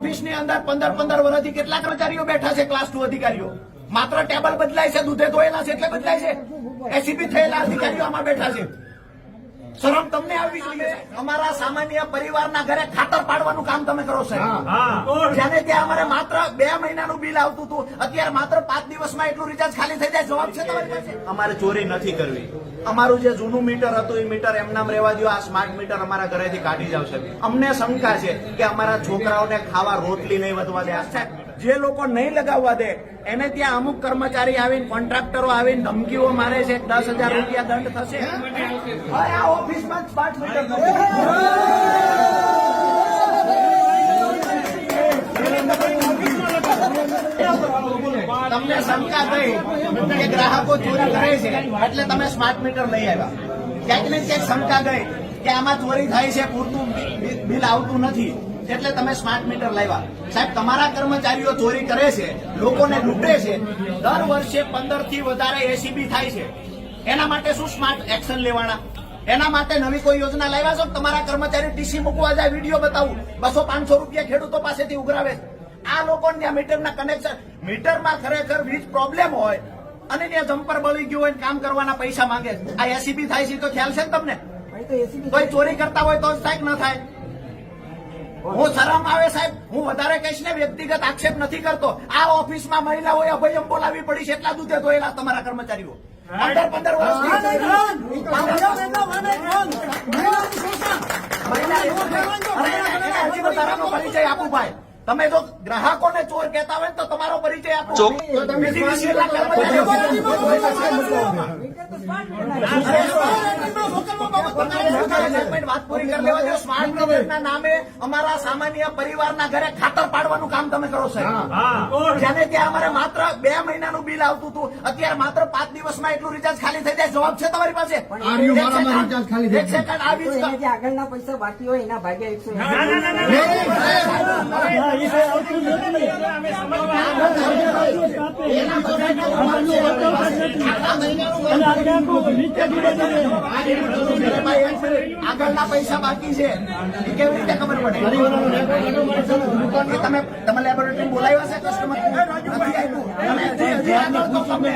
ઓફિસની અંદર પંદર પંદર વર્ષથી કેટલા કર્મચારીઓ બેઠા છે ક્લાસ ટુ અધિકારીઓ. માત્ર ટેબલ બદલાય છે, દૂધે ધોયેલા છે, એટલે બદલાય છે. એસીપી થયેલા અધિકારીઓ આમાં બેઠા છે. શરમ તમને આવવી જોઈએ. અમારા સામાન્ય પરિવારના ઘરે ખાતર પાડવાનું કામ તમે કરો સાહેબ જેને ત્યાં અમારે માત્ર બે મહિનાનું બિલ આવતું હતું. અત્યારે માત્ર પાંચ દિવસમાં એટલું રિચાર્જ ખાલી થઈ જાય. જવાબ છે તમારી પાસે? અમારે ચોરી નથી કરવી. અમારું જે જૂનું મીટર હતું એ મીટર એમનામ રહેવા દો આ સ્માર્ટ મીટર અમારા ઘરેથી કાઢી જાવ સાહેબ અમને શંકા છે કે અમારા છોકરાઓને ખાવા રોટલી નહીં વધવા દે. આ સાહેબ જે લોકો નહીં લગાવવા દે, એને ત્યાં અમુક કર્મચારી આવીને, કોન્ટ્રાક્ટરો આવીને ધમકીઓ મારે છે, દસ હજાર રૂપિયા દંડ થશે. તમને શંકા થઈ કે ગ્રાહકો ચોરી કરે છે, એટલે તમે સ્માર્ટ મીટર લઈ આવ્યા. ક્યાંક ને ક્યાંક શંકા ગઈ કે આમાં ચોરી થાય છે, પૂરતું બિલ આવતું નથી. એટલે તમે સ્માર્ટ મીટર લાવ્યા. સાહેબ તમારા કર્મચારીઓ ચોરી કરે છે લોકોને લૂંટે છે. દર વર્ષે પંદરથી વધારે એસીબી થાય છે. એના માટે શું સ્માર્ટ એક્શન લેવાના? એના માટે નવી કોઈ યોજના લાવ્યા છો? તમારા કર્મચારી ટીસી મૂકવા જાય વીડિયો બતાવું. બસો પાંચસો રૂપિયા ખેડૂતો પાસેથી ઉઘરાવે છે. આ લોકો ત્યાં મીટરના કનેક્શન મીટરમાં ખરેખર વીજ પ્રોબ્લેમ હોય અને ત્યાં જમ્પર બળી ગયું હોય ને કામ કરવાના પૈસા માંગે. આ એસીબી થાય છે તો ખ્યાલ છે ને તમને? કોઈ ચોરી કરતા હોય તો સાહેબ ન થાય. હું શરમ આવે સાહેબ. હું વધારે કહીશ ને વ્યક્તિગત આક્ષેપ નથી કરતો. આ ઓફિસમાં મહિલાઓએ અભયમ બોલાવી પડી છે એટલા દૂધે ધોયેલા તમારા કર્મચારીઓ. પંદર પંદર વધારાનો પરિચય આપું ભાઈ. તમે જો ગ્રાહકોને ચોર કહેતા હોય તો તમારો પરિચય આપો. ચોક- તો તમે સીધી સીધા કર્મચારીઓ વાત પૂરી કરી લેવા દો સ્માર્ટ મીટરના નામે અમારા સામાન્ય પરિવારના ઘરે ખાતર પાડવાનું કામ તમે કરો સાહેબ જ્યાંને ત્યાં અમારે માત્ર બે મહિનાનું બિલ આવતું હતું અત્યારે માત્ર પાંચ દિવસમાં એટલું રિચાર્જ ખાલી થઈ જાય જવાબ છે તમારી પાસે એક સેકન્ડ આવી આગળના પૈસા બાકી હોય એના ભાગ્યા એકસો આગળના પૈસા બાકી છે. એ કેવી રીતે ખબર પડે? તમે તમે લેબોરેટરી બોલાવ્યા છે કસ્ટમર નથી આવ્યું. તમે હજી આગળ તો તમે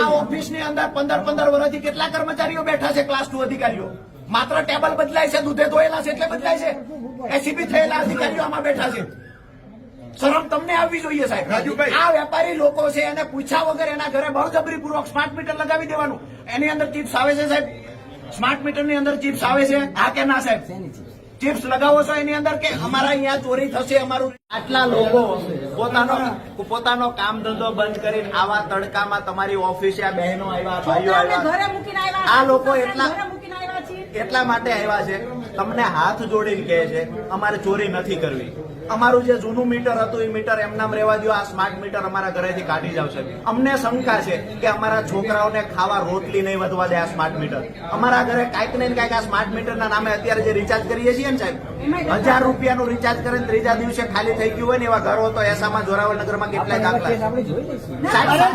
આ ઓફિસની અંદર પંદર પંદર વર્ષથી કેટલા કર્મચારીઓ બેઠા છે ક્લાસ ટુ અધિકારીઓ? માત્ર ટેબલ બદલાય છે દૂધે ધોયેલા છે એટલે બદલાય છે. એસીબી થયેલા અધિકારીઓ આમાં બેઠા છે. શરમ તમને આવવી જોઈએ સાહેબ. આ વેપારી લોકો છે એને પૂછ્યા વગર એના ઘરે બળજબરી પૂર્વક સ્માર્ટ મીટર લગાવી દેવાનું. એની અંદર ચિપ્સ આવે છે સાહેબ? સ્માર્ટ મીટરની અંદર ચિપ્સ આવે છે? હા કે ના સાહેબ? ચિપ્સ લગાવો છો એની અંદર કે અમારા અહીંયા ચોરી થશે અમારું આટલા લોકો પોતાનો પોતાનો કામ ધંધો બંધ કરીને આવા તડકામાં તમારી ઓફિસે આ બહેનો આવ્યા ભાઈઓ આવ્યા. ઘરે મૂકીને આવ્યા. આ લોકો એટલા- ઘરે મૂકીને આવ્યા છીએ. એટલા માટે આવ્યા છે. તમને હાથ જોડીને કહે છે અમારે ચોરી નથી કરવી. અમારું જે જૂનું મીટર હતું એ મીટર એમનામ રહેવા દો આ સ્માર્ટ મીટર અમારા ઘરેથી કાઢી જાવ છે અમને શંકા છે કે અમારા છોકરાઓને ખાવા રોટલી નહીં વધવા દે આ સ્માર્ટ મીટર અમારા ઘરે કાંઈક ને કાંઈક આ સ્માર્ટ મીટરના નામે અત્યારે જે રિચાર્જ કરીએ છીએ ને સાહેબ હજાર રૂપિયાનું રિચાર્જ કરીને ત્રીજા દિવસે ખાલી થઈ ગયું હોય ને એવા ઘરો તો એસામાં જોરાવર નગરમાં કેટલાય દાખલા. સાહેબ,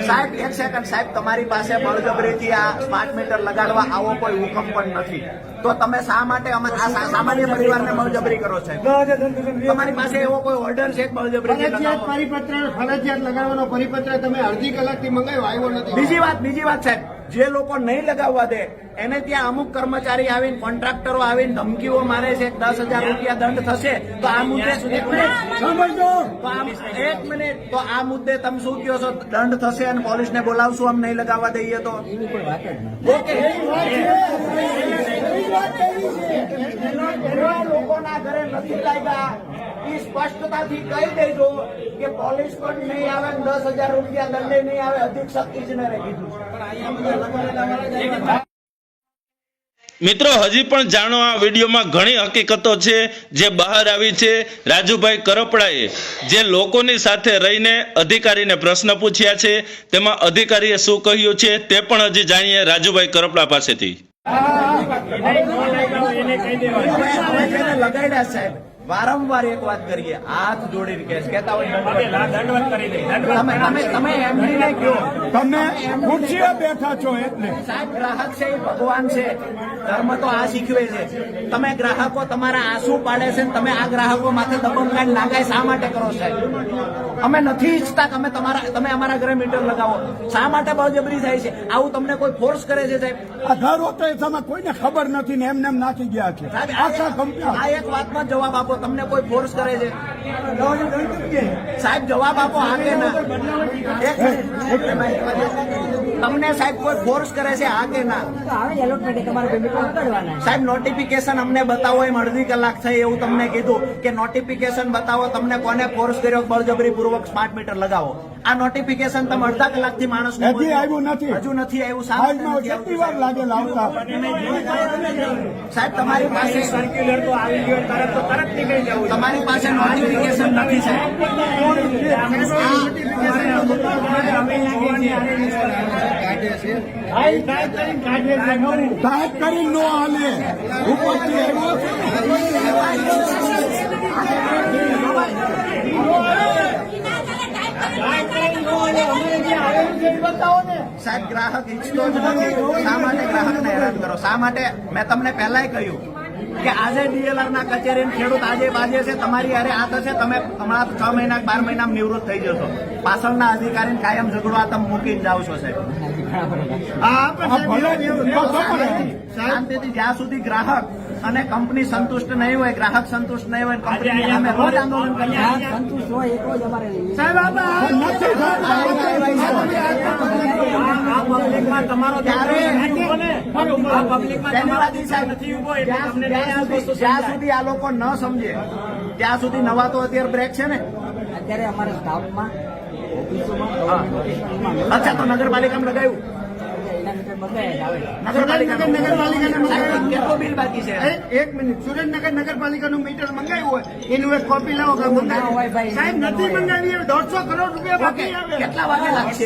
સાહેબ, એક સેકન્ડ, સાહેબ તમારી પાસે બળજબરીથી આ સ્માર્ટ મીટર લગાડવા આવો કોઈ હુકમ પણ નથી તો તમે શા માટે સામાન્ય પરિવારને બળજબરી કરો છો તમારી પાસે એવો કોઈ ઓર્ડર છે બળજબરી? પરિપત્ર ફરજિયાત લગાડવાનો પરિપત્ર તમે અડધી કલાકથી મંગાવ્યો આવ્યો નથી બીજી વાત બીજી વાત સાહેબ જે લોકો નહીં લગાવવા દે એને ત્યાં અમુક કર્મચારી આવીને કોન્ટ્રાક્ટરો આવીને ધમકીઓ મારે છે દસ હજાર રૂપિયા દંડ થશે તો આ મુદ્દે સમજો એક મિનિટ. તો આ મુદ્દે તમે શું કહો છો? દંડ થશે અને પોલીસને બોલાવશું આમ નહીં લગાવવા દઈએ તો? ઓકે. લોકોના ઘરે નથી લાગ્યા. એ સ્પષ્ટતાથી કહી દેજો કે પોલીસ પણ નહીં આવે દસ હજાર રૂપિયા દંડે નહીં આવે અધિક્ષક ઇજનેરે કીધું મિત્રો હજી પણ જાણો આ વિડીયોમાં ઘણી હકીકતો છે જે બહાર આવી છે. રાજુભાઈ કરપડાએ જે લોકોની સાથે રહીને અધિકારીને પ્રશ્ન પૂછ્યા છે તેમાં અધિકારીએ શું કહ્યું છે તે પણ હજી જાણીએ રાજુભાઈ કરપડા પાસેથી. વારંવાર એક વાત કરીએ હાથ જોડીને કેસ કેતા હોય તમે તમે તમે ખુરશીએ બેઠા છો એટલે. સાહેબ ગ્રાહક છે એ ભગવાન છે. ધર્મ તો આ શીખવે છે. તમે ગ્રાહકો તમારા આંસુ પાડે છે ને તમે આ ગ્રાહકો માથે દબંગ કાઢી નાખાય શા માટે કરો સાહેબ અમે નથી ઈચ્છતા તમે તમારા તમે અમારા ઘરે મીટર લગાવો. શા માટે બળજબરી થાય છે? આવું તમને કોઈ ફોર્સ કરે છે સાહેબ? આ ઘર હોતો એ તમે કોઈને ખબર નથી ને એમને એમ નાખી ગયા છે. આ એક વાતમાં જવાબ આપો. તમને કોઈ ફોર્સ કરે છે? સાહેબ જવાબ આપો હા કે ના તમને સાહેબ કોઈ ફોર્સ કરે છે હા કે ના સાહેબ નોટિફિકેશન અમને બતાવો એમ અડધી કલાક થઈ એવું તમને કીધું કે નોટિફિકેશન બતાવો તમને કોને ફોર્સ કર્યો? બળજબરી પૂર્વક સ્માર્ટ મીટર લગાવો. આ નોટિફિકેશન તમે અડધા કલાકથી માણસ હજી આવ્યું નથી. હજુ નથી આવ્યું સાહેબ કેટલી વાર લાગે લાવતા? સાહેબ તમારી પાસે સર્ક્યુલર તો આવી ગયો તરત તો તરત નીકળી જવું. તમારી પાસે નોટિફિકેશન નથી સાહેબ. સાહેબ કરી નો હાલે. ઉપરથી આવ્યો સાહેબ ગ્રાહક ઈચ્છતો જ નથી. શા માટે ગ્રાહકને હેરાન કરો? શા માટે? મેં તમને પહેલાય કહ્યું કે આજે ડીએલઆર ના કચેરી ખેડૂત આજે બાજે છે તમારી અરે આ થશે તમે હમણાં છ મહિના બાર મહિનામાં નિવૃત્ત થઈ જશો. પાછળના અધિકારીને કાયમ ઝઘડો આ તમે મૂકીને જાવ છો સાહેબ. શાંતિથી જ્યાં સુધી ગ્રાહક અને કંપની સંતુષ્ટ નહીં હોય ગ્રાહક સંતુષ્ટ નહીં હોય કંપની અમે રોજ આંદોલન કરીએ સંતુષ્ટ હોય એટલો જ અમારે જ્યાં સુધી આ લોકો ન સમજે ત્યાં સુધી નવા તો અત્યારે બ્રેક છે ને. અત્યારે અમારા સ્ટાફમાં ઓફિસોમાં અચ્છા તો નગરપાલિકામાં લગાવ્યું એક- નગરપાલિકા મિનિટ સુરેન્દ્રનગર નગરપાલિકાનું મીટર મંગાવ્યું હોય એનું એક કોપી લાવો કે ના. સાહેબ નથી મંગાવી દોઢસો કરોડ રૂપિયા બાકી આવે. કેટલા વાગે લાગશે?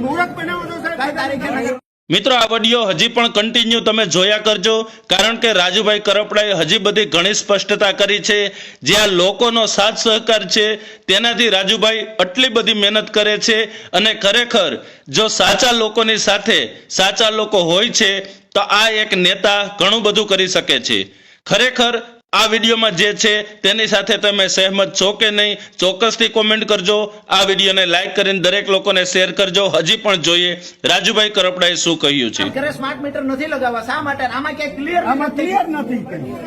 મુહૂર્ત બનાવો છો સાહેબ. તારીખે મિત્રો, આ વીડિયો હજી પણ કન્ટિન્યુ તમે જોયા કરજો, કારણ કે રાજુભાઈ કરપડાએ હજી બધી ઘણી સ્પષ્ટતા કરી છે. જ્યાં લોકોનો સાથ સહકાર છે, તેનાથી રાજુભાઈ આટલી બધી મહેનત કરે છે અને ખરેખર જો સાચા લોકોની સાથે સાચા લોકો હોય છે, તો આ એક નેતા ઘણું બધું કરી શકે છે. ખરેખર આ વિડીયોમાં જે છે તેની સાથે તમે સહેમત છો કે નહીં ચોક્કસથી કોમેન્ટ કરજો. આ વિડીયોને લાઈક કરીને દરેક લોકોને શેર કરજો. હજી પણ જોઈએ રાજુભાઈ કરપડાએ શું કહ્યું છે? ઘરે સ્માર્ટ મીટર નથી લગાવવા. શા માટે? આમાં ક્યાંય ક્લિયર આમાં ક્લિયર નથી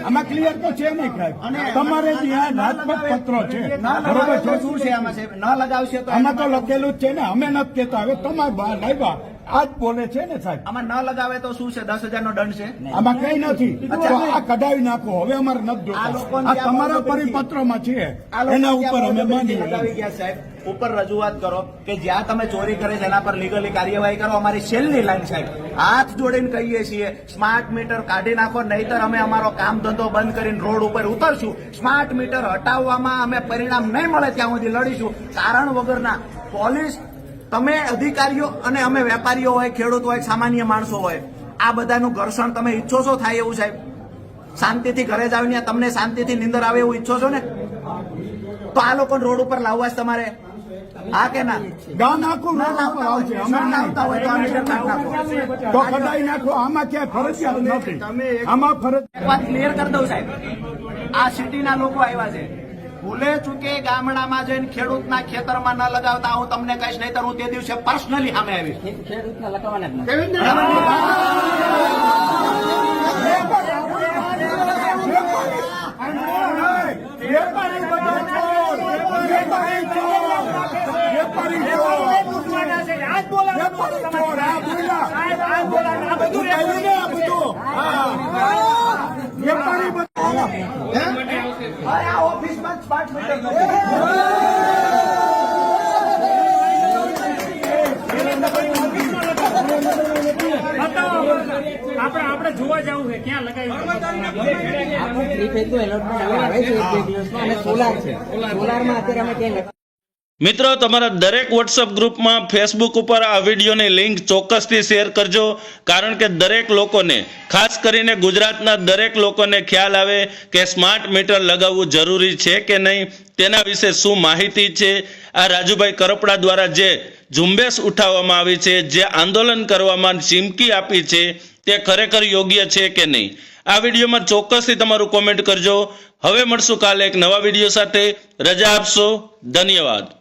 આમાં ક્લિયર તો છે નહીં સાહેબ તમારે જ્યાં રાજપત પત્રો છે બરોબર છે? શું છે આમાં સાહેબ? ન લગાવશે તો આમાં તો લખેલું જ છે ને અમે નથી કહેતા. હવે તમારે બહાર લાવ્યા. આ જ બોલે છે ને સાહેબ? આમાં ન લગાવે તો શું છે? દસ હજાર નો દંડ છે? આમાં કઈ નથી. તો આ કઢાવી નાખો. હવે અમારે નથી જોતા. આ તમારા પરિપત્રમાં છે. એના ઉપર અમે માની લગાવી ગયા સાહેબ. ઉપર રજૂઆત કરો કે જ્યાં તમે ચોરી કરે છે એના પર લીગલી કાર્યવાહી કરો. અમારી છેલ્લી લાઈન સાહેબ. હાથ જોડીને કહીએ છીએ સ્માર્ટ મીટર કાઢી નાખો નહીતર અમે અમારો કામ ધંધો બંધ કરીને રોડ ઉપર ઉતરશું. સ્માર્ટ મીટર હટાવવામાં અમે પરિણામ નહીં મળે ત્યાં સુધી લડીશું. કારણ વગરના પોલીસ તમે અધિકારીઓ અને અમે વેપારીઓ હોય ખેડૂત હોય સામાન્ય માણસો હોય આ બધાનું ઘર્ષણ તમે ઈચ્છો છો થાય એવું સાહેબ? શાંતિથી ઘરે જ આવીને તમને શાંતિથી નિંદર આવે એવું ઈચ્છો છો ને? તો આ લોકો રોડ ઉપર લાવવા તમારે. હા કે ના? ગામ આખું રોડ ઉપર આવશે અમે લાવતા હોય તો આ નાખો? તો કઢાઈ નાખો આમાં ક્યાંય ફરજિયાત નથી. આમાં ફરજ એક વાત ક્લિયર કરી દઉં સાહેબ. આ સિટીના લોકો આવ્યા છે. ભૂલે ચૂકે ગામડામાં જઈને ખેડૂતના ખેતરમાં ન લગાવતા હું તમને કહીશ નહીં હું તે દિવસે પર્સનલી સામે આવીશ. ખેડૂતના લગાવવાના વેપારી બધા સ્માર્ટ મીટર આપણે આપણે જોવા જવું છે ક્યાં લગાવ્યું એલોટમેન્ટ આવે છે એક દિવસમાં. અને સોલાર છે. સોલારમાં અત્યારે અમે ક્યાંય મિત્રો, તમારા દરેક વોટ્સઅપ ગ્રુપમાં ફેસબુક ઉપર આ વિડીયોની લિંક ચોક્કસથી શેર કરજો, કારણ કે દરેક લોકોને, ખાસ કરીને ગુજરાતના દરેક લોકોને ખ્યાલ આવે કે સ્માર્ટ મીટર લગાવવું જરૂરી છે કે નહીં, તેના વિશે શું માહિતી છે? આ રાજુભાઈ કરપડા દ્વારા જે ઝુંબેશ ઉઠાવવામાં આવી છે, જે આંદોલન કરવામાં ચીમકી આપી છે, તે ખરેખર યોગ્ય છે કે નહીં? આ વિડીયોમાં ચોક્કસથી તમારું કોમેન્ટ કરજો. હવે મળશું કાલે એક નવા વીડિયો સાથે. રજા આપશો. ધન્યવાદ.